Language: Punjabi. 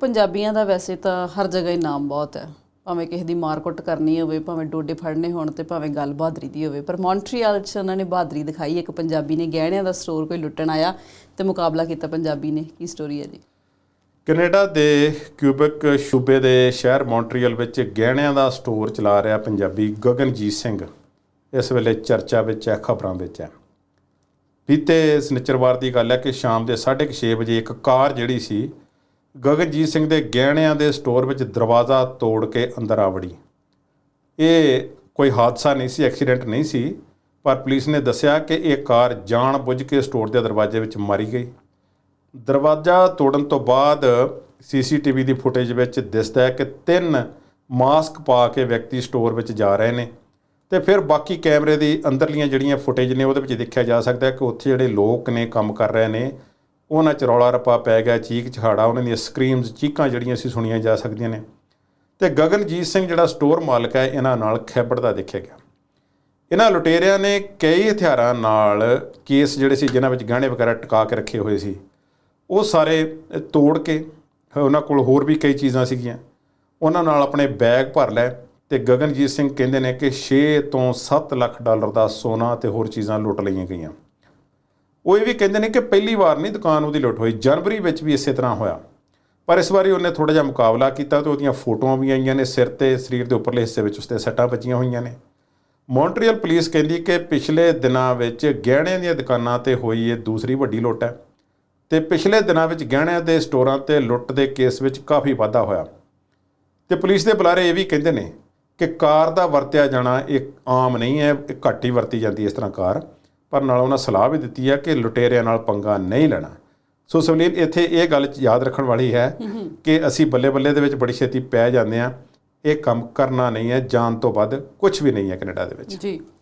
ਪੰਜਾਬੀਆਂ ਦਾ ਵੈਸੇ ਤਾਂ ਹਰ ਜਗ੍ਹਾ ਹੀ ਨਾਮ ਬਹੁਤ ਹੈ। ਭਾਵੇਂ ਕਿਸੇ ਦੀ ਮਾਰਕੁੱਟ ਕਰਨੀ ਹੋਵੇ, ਭਾਵੇਂ ਡੋਡੇ ਫੜਨੇ ਹੋਣ ਤੇ ਭਾਵੇਂ ਗੱਲ ਬਹਾਦਰੀ ਦੀ ਹੋਵੇ, ਪਰ ਮੌਂਟਰੀਅਲ 'ਚ ਉਹਨਾਂ ਨੇ ਬਹਾਦਰੀ ਦਿਖਾਈ। ਇੱਕ ਪੰਜਾਬੀ ਨੇ ਗਹਿਣਿਆਂ ਦਾ ਸਟੋਰ ਕੋਈ ਲੁੱਟਣ ਆਇਆ ਤੇ ਮੁਕਾਬਲਾ ਕੀਤਾ ਪੰਜਾਬੀ ਨੇ। ਕੀ ਸਟੋਰੀ ਹੈ ਜੀ? ਕੈਨੇਡਾ ਦੇ ਕਿਊਬਿਕ ਸੂਬੇ ਦੇ ਸ਼ਹਿਰ ਮੌਂਟਰੀਅਲ ਵਿੱਚ ਗਹਿਣਿਆਂ ਦਾ ਸਟੋਰ ਚਲਾ ਰਿਹਾ ਪੰਜਾਬੀ ਗਗਨਜੀਤ ਸਿੰਘ। ਇਸ ਵੇਲੇ ਚਰਚਾ ਵਿੱਚ ਹੈ, ਖਬਰਾਂ ਵਿੱਚ ਹੈ। ਬੀਤੇ ਸਨਿਚਰਵਾਰ ਦੀ ਗੱਲ ਹੈ ਕਿ ਸ਼ਾਮ ਦੇ 6:30 ਵਜੇ ਇੱਕ ਕਾਰ ਜਿਹੜੀ ਸੀ ਗਗਨਜੀਤ ਸਿੰਘ ਦੇ ਗਹਿਣਿਆਂ ਦੇ ਸਟੋਰ ਵਿੱਚ ਦਰਵਾਜ਼ਾ ਤੋੜ ਕੇ ਅੰਦਰ ਆ ਵੜੀ। ਇਹ ਕੋਈ ਹਾਦਸਾ ਨਹੀਂ ਸੀ, ਐਕਸੀਡੈਂਟ ਨਹੀਂ ਸੀ, ਪਰ ਪੁਲਿਸ ਨੇ ਦੱਸਿਆ ਕਿ ਇਹ ਕਾਰ ਜਾਣ ਬੁੱਝ ਕੇ ਸਟੋਰ ਦੇ ਦਰਵਾਜ਼ੇ ਵਿੱਚ ਮਾਰੀ ਗਈ। ਦਰਵਾਜ਼ਾ ਤੋੜਨ ਤੋਂ ਬਾਅਦ ਸੀਸੀਟੀਵੀ ਦੀ ਫੁਟੇਜ ਵਿੱਚ ਦਿਸਦਾ ਹੈ ਕਿ ਤਿੰਨ ਮਾਸਕ ਪਾ ਕੇ ਵਿਅਕਤੀ ਸਟੋਰ ਵਿੱਚ ਜਾ ਰਹੇ ਨੇ ਤੇ ਫਿਰ ਬਾਕੀ ਕੈਮਰੇ ਦੀ ਅੰਦਰਲੀਆਂ ਜਿਹੜੀਆਂ ਫੁਟੇਜ ਨੇ ਉਹਦੇ ਵਿੱਚ ਦੇਖਿਆ ਜਾ ਸਕਦਾ ਹੈ ਕਿ ਉੱਥੇ ਜਿਹੜੇ ਲੋਕ ਨੇ, ਕੰਮ ਕਰ ਰਹੇ ਨੇ ਉਹਨਾਂ ਚ ਰੌਲਾ ਰੱਪਾ ਪੈ ਗਿਆ, ਚੀਕ ਚਹਾੜਾ, ਉਹਨਾਂ ਦੀਆਂ ਸਕਰੀਮਸ ਚੀਕਾਂ ਜਿਹੜੀਆਂ ਸੀ ਸੁਣੀਆਂ ਜਾ ਸਕਦੀਆਂ ਨੇ। ਤੇ ਗਗਨਜੀਤ ਸਿੰਘ ਜਿਹੜਾ ਸਟੋਰ ਮਾਲਕ ਹੈ, ਇਹਨਾਂ ਨਾਲ ਖੈਬੜਦਾ ਦੇਖਿਆ ਗਿਆ। ਇਹਨਾਂ ਲੁਟੇਰਿਆਂ ਨੇ ਕਈ ਹਥਿਆਰਾਂ ਨਾਲ ਕੇਸ ਜਿਹੜੇ ਸੀ, ਜਿਨ੍ਹਾਂ ਵਿੱਚ ਗਹਿਣੇ ਵਗੈਰਾ ਟਿਕਾ ਕੇ ਰੱਖੇ ਹੋਏ ਸੀ, ਉਹ ਸਾਰੇ ਤੋੜ ਕੇ, ਉਹਨਾਂ ਕੋਲ ਹੋਰ ਵੀ ਕਈ ਚੀਜ਼ਾਂ ਸੀਗੀਆਂ। ਉਹਨਾਂ ਨਾਲ ਆਪਣੇ ਬੈਗ ਭਰ ਲੈ ਤੇ ਗਗਨਜੀਤ ਸਿੰਘ ਕਹਿੰਦੇ ਨੇ ਕਿ 6 ਤੋਂ 7 ਲੱਖ ਡਾਲਰ ਦਾ ਸੋਨਾ ਤੇ ਹੋਰ ਚੀਜ਼ਾਂ ਲੁੱਟ ਲਈਆਂ ਗਈਆਂ। ਉਹ ਇਹ ਵੀ ਕਹਿੰਦੇ ਨੇ ਕਿ ਪਹਿਲੀ ਵਾਰ ਨਹੀਂ ਦੁਕਾਨ ਉਹਦੀ ਲੁੱਟ ਹੋਈ, ਜਨਵਰੀ ਵਿੱਚ ਵੀ ਇਸੇ ਤਰ੍ਹਾਂ ਹੋਇਆ। ਪਰ ਇਸ ਵਾਰੀ ਉਹਨੇ ਥੋੜਾ ਜਿਹਾ ਮੁਕਾਬਲਾ ਕੀਤਾ ਤੇ ਉਹਦੀਆਂ ਫੋਟੋਆਂ ਵੀ ਆਈਆਂ ਨੇ, ਸਿਰ ਤੇ, ਸਰੀਰ ਦੇ ਉੱਪਰਲੇ ਹਿੱਸੇ ਵਿੱਚ ਉਸਤੇ ਸੱਟਾਂ ਵੱਜੀਆਂ ਹੋਈਆਂ ਨੇ। ਮੌਂਟਰੀਅਲ ਪੁਲਿਸ ਕਹਿੰਦੀ ਕਿ ਪਿਛਲੇ ਦਿਨਾਂ ਵਿੱਚ ਗਹਿਣਿਆਂ ਦੀਆਂ ਦੁਕਾਨਾਂ ਤੇ ਹੋਈ ਇਹ ਦੂਸਰੀ ਵੱਡੀ ਲੁੱਟ ਹੈ ਤੇ ਪਿਛਲੇ ਦਿਨਾਂ ਵਿੱਚ ਗਹਿਣਿਆਂ ਦੇ ਸਟੋਰਾਂ ਤੇ ਲੁੱਟ ਦੇ ਕੇਸ ਵਿੱਚ ਕਾਫੀ ਵਾਧਾ ਹੋਇਆ। ਤੇ ਪੁਲਿਸ ਦੇ ਬੁਲਾਰੇ ਇਹ ਵੀ ਕਹਿੰਦੇ ਨੇ ਕਿ ਕਾਰ ਦਾ ਵਰਤਿਆ ਜਾਣਾ ਇੱਕ ਆਮ ਨਹੀਂ ਹੈ, ਘੱਟ ਹੀ ਵਰਤੀ ਜਾਂਦੀ ਇਸ ਤਰ੍ਹਾਂ ਕਾਰ। ਪਰ ਨਾਲ ਉਹਨਾਂ ਸਲਾਹ ਵੀ ਦਿੱਤੀ ਹੈ ਕਿ ਲੁਟੇਰਿਆਂ ਨਾਲ ਪੰਗਾ ਨਹੀਂ ਲੈਣਾ। ਸੋ ਸਵਲੀਨ ਇੱਥੇ ਇਹ ਗੱਲ ਯਾਦ ਰੱਖਣ ਵਾਲੀ ਹੈ ਕਿ ਅਸੀਂ ਬੱਲੇ ਬੱਲੇ ਦੇ ਵਿੱਚ ਬੜੀ ਛੇਤੀ ਪੈ ਜਾਂਦੇ ਆ ਇਹ ਕੰਮ ਕਰਨਾ ਨਹੀਂ ਹੈ, ਜਾਣ ਤੋਂ ਵੱਧ ਕੁਝ ਵੀ ਨਹੀਂ ਹੈ ਕੈਨੇਡਾ ਦੇ ਵਿੱਚ। ਜੀ।